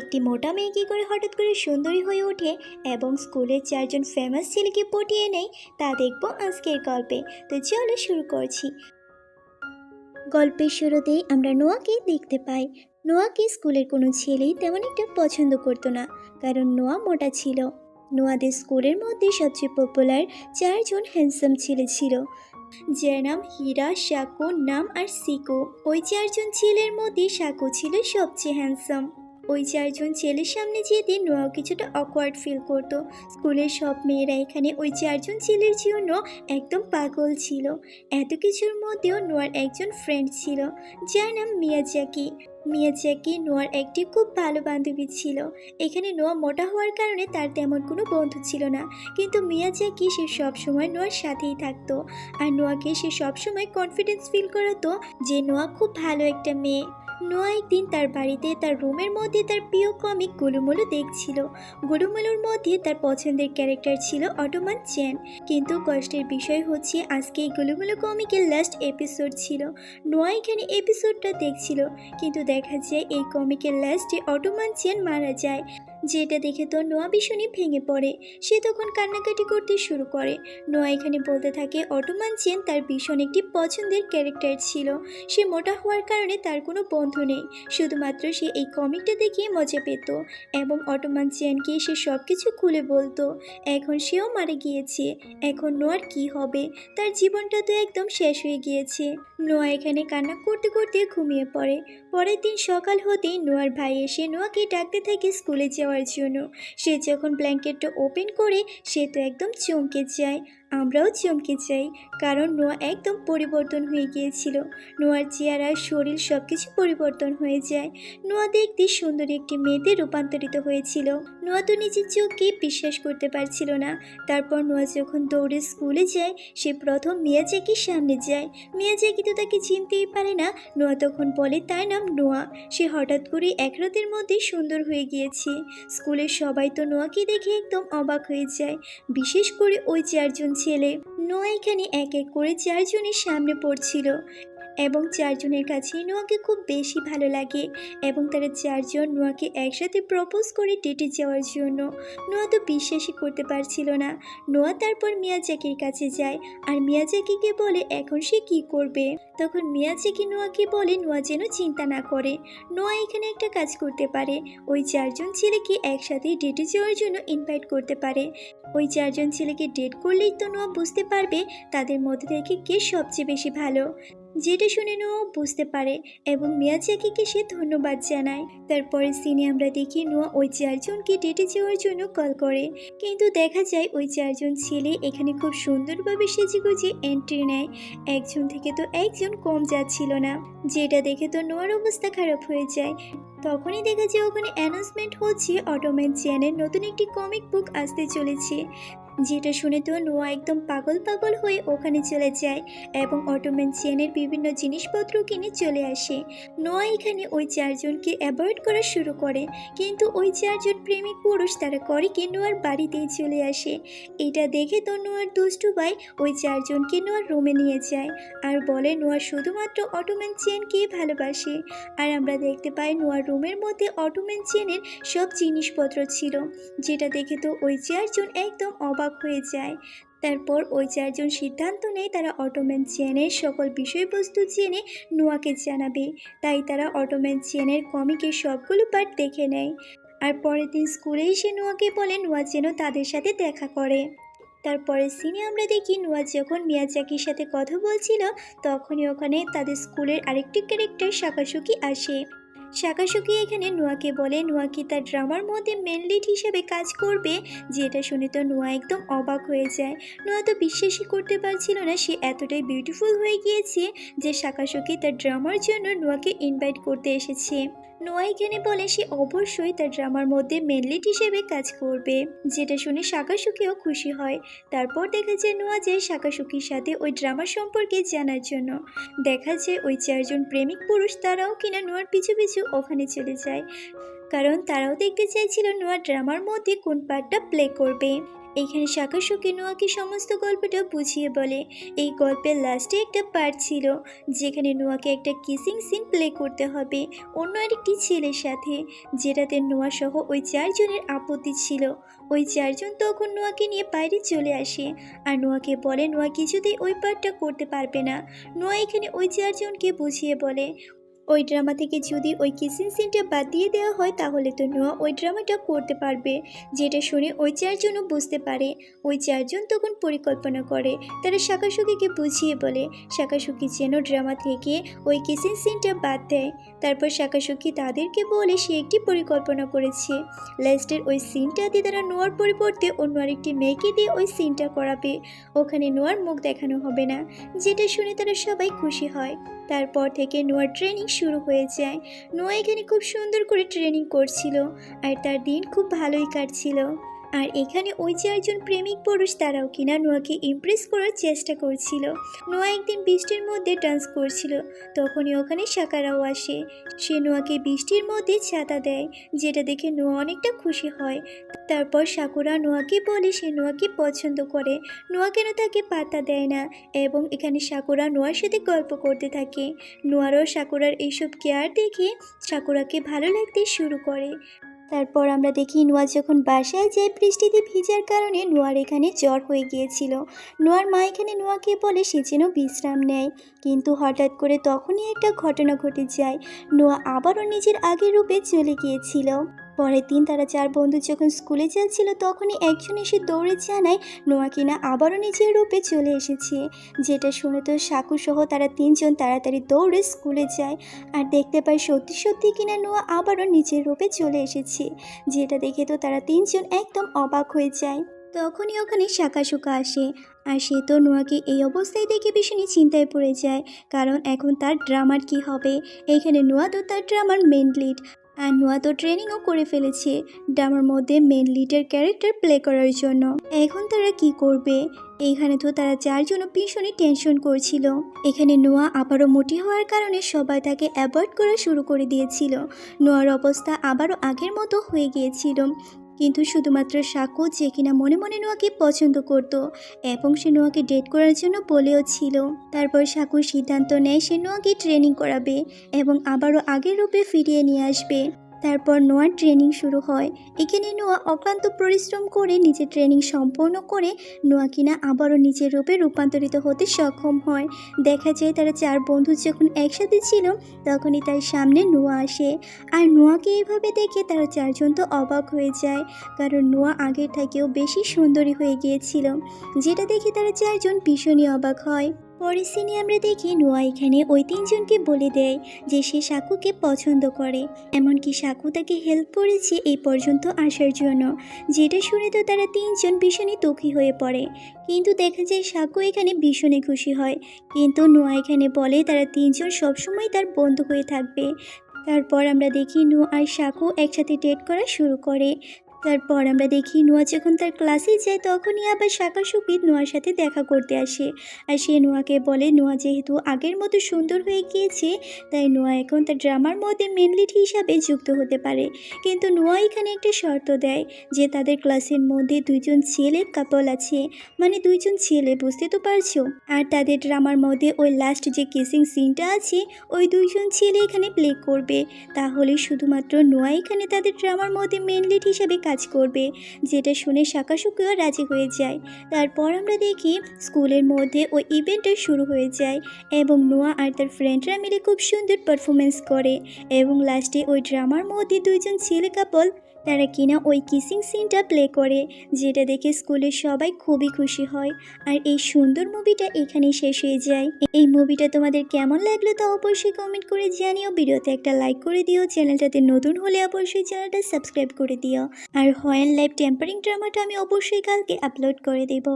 একটি মোটা মেয়ে কী করে হঠাৎ করে সুন্দরী হয়ে ওঠে এবং স্কুলের চারজন ফেমাস ছেলেকে পটিয়ে নেয়, তা দেখব আজকের গল্পে। তো চলো শুরু করছি। গল্পের শুরুতেই আমরা নোয়াকে দেখতে পাই। নোয়াকে স্কুলের কোনো ছেলেই তেমন একটা পছন্দ করতো না, কারণ নোয়া মোটা ছিল। নোয়াদের স্কুলের মধ্যে সবচেয়ে পপুলার চারজন হ্যান্ডসাম ছেলে ছিল। যার নাম হীরা শাকু নাম আর সিকু। ওই চারজন ছেলের মধ্যে শাকু ছিল সবচেয়ে হ্যান্ডসাম ওই চারজন ছেলের সামনে যেতে নোয়াও কিছুটা অকওয়ার্ড ফিল করতো। স্কুলের সব মেয়েরা এখানে ওই চারজন ছেলের জন্য একদম পাগল ছিল। এত কিছুর মধ্যেও নোয়ার একজন ফ্রেন্ড ছিল, যার নাম মিয়াজাকি মিয়াজাকি নোয়ার একটি খুব ভালো বান্ধবী ছিল। এখানে নোয়া মোটা হওয়ার কারণে তার তেমন কোনো বন্ধু ছিল না, কিন্তু মিয়াজাকি সে সবসময় নোয়ার সাথেই থাকতো। আর নোয়াকে সে সবসময় কনফিডেন্স ফিল করাতো যে নোয়া খুব ভালো একটা মেয়ে। নোয়া একদিন তার বাড়িতে, তার রুমের মধ্যে তার প্রিয় কমিক গুলুমুলু দেখছিল। গুলুমুলুর মধ্যে তার পছন্দের ক্যারেক্টার ছিল অটোমান চেন। কিন্তু কষ্টের বিষয় হচ্ছে, আজকে এই গুলুমুলু কমিকের লাস্ট এপিসোড ছিল। নোয়া এখানে এপিসোডটা দেখছিল, কিন্তু দেখা যায় এই কমিকের লাস্টে অটোমান চেন মারা যায়। যেটা দেখে তো নোয়া ভীষণই ভেঙে পড়ে। সে তখন কান্নাকাটি করতে শুরু করে। নোয়া এখানে বলতে থাকে, অটোমান চেন তার ভীষণ একটি পছন্দের ক্যারেক্টার ছিল। সে মোটা হওয়ার কারণে তার কোনো বন্ধু নেই। শুধুমাত্র সে এই কমিকটা দেখে মজা পেত এবং অটোমান চেনকে সে সব কিছু খুলে বলতো, এখন সেও মারা গিয়েছে। এখন নোয়ার কি হবে? তার জীবনটা তো একদম শেষ হয়ে গিয়েছে। নোয়া এখানে কান্না করতে করতে ঘুমিয়ে পড়ে। পরের দিন সকাল হতেই নোয়ার ভাই এসে নোয়াকে ডাকতে থাকে স্কুলে যাওয়ার জন্য। সে যখন ব্ল্যাঙ্কেটটা ওপেন করে সে তো একদম চমকে যায়। আমরাও চমকে যাই, কারণ নোয়া একদম পরিবর্তন হয়ে গিয়েছিল। নোয়ার চেহারা শরীর সব কিছু পরিবর্তন হয়ে যায়। নোয়া দেখতে সুন্দর একটি মেয়েতে রূপান্তরিত হয়েছিল। নোয়া তো নিজের চোখকে বিশ্বাস করতে পারছিল না। তারপর নোয়া যখন দৌড়ে স্কুলে যায়, সে প্রথম মিয়াজাকির সামনে যায়। মিয়াজাকি তো তাকে চিনতেই পারে না, নোয়া তখন বলে, তার নাম নোয়া। সে হঠাৎ করে এক রাতের মধ্যে সুন্দর হয়ে গিয়েছে। স্কুলের সবাই তো নোয়াকে দেখে একদম অবাক হয়ে যায়। বিশেষ করে ওই চারজন ছেলে। নোয়া এখানে এক এক করে চারজনের সামনে পড়ছিল। এবং চারজনের কাছেই নোয়াকে খুব বেশি ভালো লাগে এবং তারা চারজন নোয়াকে একসাথে প্রপোজ করে ডেটে যাওয়ার জন্য। নোয়া তো বিশ্বাসই করতে পারছিল না। নোয়া তারপর মিয়াজাকির কাছে যায় আর মিয়াজাকিকে বলে, এখন সে কি করবে? তখন মিয়াজাকি নোয়াকে বলে, নোয়া যেন চিন্তা না করে। নোয়া এখানে একটা কাজ করতে পারে। ওই চারজন ছেলেকে একসাথে ডেটে যাওয়ার জন্য ইনভাইট করতে পারে। ওই চারজন ছেলেকে ডেট করলেই তো নোয়া বুঝতে পারবে তাদের মধ্যে থেকে কে সবচেয়ে বেশি ভালো। যেটা শুনে নোয়া বুঝতে পারে এবং মিয়াজাকিকে সে ধন্যবাদ জানায়। তারপরে সিনে আমরা দেখি নোয়া ওই চারজনকে ডেটে যাওয়ার জন্য কল করে। কিন্তু দেখা যায় ওই চারজন ছেলে এখানে খুব সুন্দরভাবে সেজে গুজে এন্ট্রি নেয়। একজন থেকে তো একজন কম যাচ্ছিল না। যেটা দেখে তো নোয়ার অবস্থা খারাপ হয়ে যায়। তখনই দেখা যায় ওখানে অ্যানাউন্সমেন্ট হচ্ছে অটোম্যান চেনের নতুন একটি কমিক বুক আসতে চলেছে। যেটা শুনে তো নোয়া একদম পাগল পাগল হয়ে ওখানে চলে যায় এবং অটোম্যান চেনের বিভিন্ন জিনিসপত্র কিনে চলে আসে। নোয়া এখানে ওই চারজনকে অ্যাভয়েড করা শুরু করে, কিন্তু ওই চারজন প্রেমিক পুরুষ তারা করে কি নোয়ার বাড়িতেই চলে আসে। এটা দেখে তো নোয়ার দুষ্টু ভাই ওই চারজনকে নোয়ার রুমে নিয়ে যায় আর বলে নোয়া শুধুমাত্র অটোম্যান চেনকেই ভালোবাসে। আর আমরা দেখতে পাই নোয়ার রুমের মধ্যে অটোম্যান চেনের সব জিনিসপত্র ছিল, যেটা দেখে তো ওই চারজন একদম অবাক হয়ে যায়। তারপর ওই চারজন সিদ্ধান্ত নেয় তারা অটোম্যান চেনের সকল বিষয়বস্তু জেনে নোয়াকে জানাবে। তাই তারা অটোম্যান চেনের কমিকের সবগুলো পার্ট দেখে নেয়। আর পরের দিন স্কুলে এসে নোয়াকে বলে নোয়া যেন তাদের সাথে দেখা করে। তারপরে সিনে আমরা দেখি নোয়া যখন মিয়াজাকির সাথে কথা বলছিল, তখনই ওখানে তাদের স্কুলের আরেকটি ক্যারেক্টার শাকাশুকি আসে। শাকাশুকি এখানে নোয়াকে বলে। নোয়াকে তার ড্রামার মধ্যে মেন লিড হিসেবে কাজ করবে? যেটা শুনে তো নোয়া একদম অবাক হয়ে যায়। নোয়া তো বিশ্বাসই করতে পারছিল না, সে এতটাই বিউটিফুল হয়ে গিয়েছে যে শাকাশুকি তার ড্রামার জন্য নোয়াকে ইনভাইট করতে এসেছে। নোয়া এখানে বলে সে অবশ্যই তার ড্রামার মধ্যে মেন লিড হিসেবে কাজ করবে। যেটা শুনে শাকাশুকিও খুশি হয়। তারপর দেখা যায় নোয়া যায় শাকাশুকির সাথে ওই ড্রামার সম্পর্কে জানার জন্য। দেখা যায় ওই চারজন প্রেমিক পুরুষ তারাও কিনা নোয়ার পিছু পিছু ওখানে চলে যায়। কারণ তারাও দেখতে চাইছিল নোয়া ড্রামার মধ্যে কোন পার্টটা প্লে করবে। এখানে শাকাশুকি নোয়াকে সমস্ত গল্পটা বুঝিয়ে বলে। এই গল্পের লাস্টে একটা পার্ট ছিল, যেখানে নোয়াকে একটা কিসিং সিন প্লে করতে হবে অন্য আরেকটি ছেলের সাথে, যেটাতে নোয়া সহ ওই চারজনের আপত্তি ছিল। ওই চারজন তখন নোয়াকে নিয়ে বাইরে চলে আসে, আর নোয়াকে বলে, নোয়া কিছুতেই ওই পার্টটা করতে পারবে না। নোয়া এখানে ওই চারজনকে বুঝিয়ে বলে ওই ড্রামা থেকে যদি ওই কিসিং সিনটা বাদ দিয়ে দেওয়া হয়, তাহলে তো নোয়া ওই ড্রামাটা করতে পারবে। যেটা শুনে ওই চারজনও বুঝতে পারে। ওই চারজন তখন পরিকল্পনা করে। তারা শাকাশুকিকে বুঝিয়ে বলে শাকাশুকি যেন ড্রামা থেকে ওই কিসিং সিনটা বাদ দেয়। তারপর শাকাশুকি তাদেরকে বলে, সে একটি পরিকল্পনা করেছে। লাস্টের ওই সিনটা দিয়ে তারা নোয়ার পরিবর্তে অন্য আরেকটি মেয়েকে দিয়ে ওই সিনটা করাবে। ওখানে নোয়ার মুখ দেখানো হবে না। যেটা শুনে তারা সবাই খুশি হয়। তারপর থেকে নোয়ার ট্রেনিং শুরু হয়ে যায়। নোয়া এখানে খুব সুন্দর করে ট্রেনিং করছিল, আর তার দিন খুব ভালোই কাটছিল। আর এখানে ওই চারজন প্রেমিক পুরুষ, তারাও কিনা নোয়াকে ইমপ্রেস করার চেষ্টা করছিল। নোয়া একদিন বৃষ্টির মধ্যে ডান্স করছিল। তখনই ওখানে সাকারাও আসে। সে নোয়াকে বৃষ্টির মধ্যে ছাতা দেয়, যেটা দেখে নোয়া অনেকটা খুশি হয়। তারপর সাকুরা নোয়াকে বলে সে নোয়াকে পছন্দ করে। নোয়া কেন তাকে পাতা দেয় না? এবং এখানে সাকুরা নোয়ার সাথে গল্প করতে থাকে। নোয়ারও সাকুরার এইসব কেয়ার দেখে সাকুরাকে ভালো লাগতে শুরু করে। তারপর আমরা দেখি নোয়া যখন বাসায় যায়, বৃষ্টিতে ভিজার কারণে নোয়ার এখানে জ্বর হয়ে গিয়েছিল। নোয়ার মা এখানে নোয়াকে বলে সে যেন বিশ্রাম নেয়। কিন্তু হঠাৎ করে তখনই একটা ঘটনা ঘটে যায়। নোয়া আবারও নিজের আগের রূপে চলে গিয়েছিল। পরের দিন তারা চার বন্ধু যখন স্কুলে যাচ্ছিল, তখনই একজন এসে দৌড়ে জানায়, নোয়া কিনা আবারও নিজের রূপে চলে এসেছে। যেটা শুনে তো সাকু সহ তারা তিনজন তাড়াতাড়ি দৌড়ে স্কুলে যায়। আর দেখতে পায় সত্যি সত্যি কিনা নোয়া আবারও নিজের রূপে চলে এসেছে, যেটা দেখে তো তারা তিনজন একদম অবাক হয়ে যায়। তখনই ওখানে শাকাশুকা আসে, আর সে তো নোয়াকে এই অবস্থায় দেখে ভীষণই চিন্তায় পড়ে যায়, কারণ এখন তার ড্রামার কি হবে? এইখানে নোয়া তো তার ড্রামার মেন লিড আর নোয়া তো ট্রেনিংও করে ফেলেছে। ড্রামার মধ্যে মেন লিডের ক্যারেক্টার প্লে করার জন্য। এখন তারা কি করবে? এইখানে তো তারা চারজনও ভীষণই টেনশন করছিল। এখানে নোয়া আবারও মোটি হওয়ার কারণে সবাই তাকে অ্যাভয়েড করা শুরু করে দিয়েছিল। নোয়ার অবস্থা আবারও আগের মতো হয়ে গিয়েছিল। কিন্তু শুধুমাত্র সাকু যে কিনা মনে মনে নোয়াকে পছন্দ করত এবং সে নোয়াকে ডেট করার জন্য বলেও ছিল। তারপর সাকু সিদ্ধান্ত নেয় সে নোয়াকে ট্রেনিং করাবে এবং আবারও আগের রূপে ফিরিয়ে নিয়ে আসবে। তারপর নোয়ার ট্রেনিং শুরু হয়। এখানে নোয়া অক্লান্ত পরিশ্রম করে নিজের ট্রেনিং সম্পন্ন করে নোয়া কিনা আবারও নিজের রূপে রূপান্তরিত হতে সক্ষম হয়। দেখা যায় তারা চার বন্ধু যখন একসাথে ছিল, তখনই তার সামনে নোয়া আসে। আর নোয়াকে এভাবে দেখে তারা চারজন তো অবাক হয়ে যায়, কারণ নোয়া আগের থেকেও বেশি সুন্দরী হয়ে গিয়েছিল, যেটা দেখে তারা চারজন ভীষণই অবাক হয়। পরের সিনে আমরা দেখি নোয়া এখানে ওই তিনজনকে বলে দেয় যে সে সাকুকে পছন্দ করে। এমনকি সাকু তাকে হেল্প করেছে এই পর্যন্ত আসার জন্য। যেটা শুনে তো তারা তিনজন ভীষণই দুঃখী হয়ে পড়ে। কিন্তু দেখা যায় সাকু এখানে ভীষণই খুশি হয়। কিন্তু নোয়া এখানে বলে তারা তিনজন সবসময় তার বন্ধু হয়ে থাকবে। তারপর আমরা দেখি নু আর সাকু একসাথে ডেট করা শুরু করে। তারপর আমরা দেখি নোয়া যখন তার ক্লাসে যায়, তখনই আবার শাকা সুপিত নোয়ার সাথে দেখা করতে আসে। আর সে নোয়াকে বলে, নোয়া যেহেতু আগের মতো সুন্দর হয়ে গিয়েছে, তাই নোয়া এখন তার ড্রামার মধ্যে মেন লিড হিসাবে যুক্ত হতে পারে। কিন্তু নোয়া এখানে একটা শর্ত দেয় যে তাদের ক্লাসের মধ্যে দুইজন ছেলে কাপল আছে। মানে দুইজন ছেলে, বুঝতে তো পারছ? আর তাদের ড্রামার মধ্যে ওই লাস্ট যে কিসিং সিনটা আছে, ওই দুইজন ছেলে এখানে প্লে করবে। তাহলে শুধুমাত্র নোয়া এখানে তাদের ড্রামার মধ্যে মেন লিড হিসাবে কাজ করবে। যেটা শুনে শাকাশুকিও রাজি হয়ে যায়। তারপর আমরা দেখি স্কুলের মধ্যে ওই ইভেন্টটা শুরু হয়ে যায় এবং নোয়া আর তার ফ্রেন্ডরা মিলে খুব সুন্দর পারফরমেন্স করে এবং লাস্টে ওই ড্রামার মধ্যে দুইজন ছেলে কাপল তারা কিনা ওই কিসিং সিনটা প্লে করে, যেটা দেখে স্কুলের সবাই খুবই খুশি হয়। আর এই সুন্দর মুভিটা এখানেই শেষ হয়ে যায়। এই মুভিটা তোমাদের কেমন লাগল তা অবশ্যই কমেন্ট করে জানিও। ভিডিওতে একটা লাইক করে দিও। চ্যানেলটাতে নতুন হলে অবশ্যই চ্যানেলটা সাবস্ক্রাইব করে দিও। আর হয়েন লাইভ টেম্পারিং ড্রামাটা আমি অবশ্যই কালকে আপলোড করে দেবো।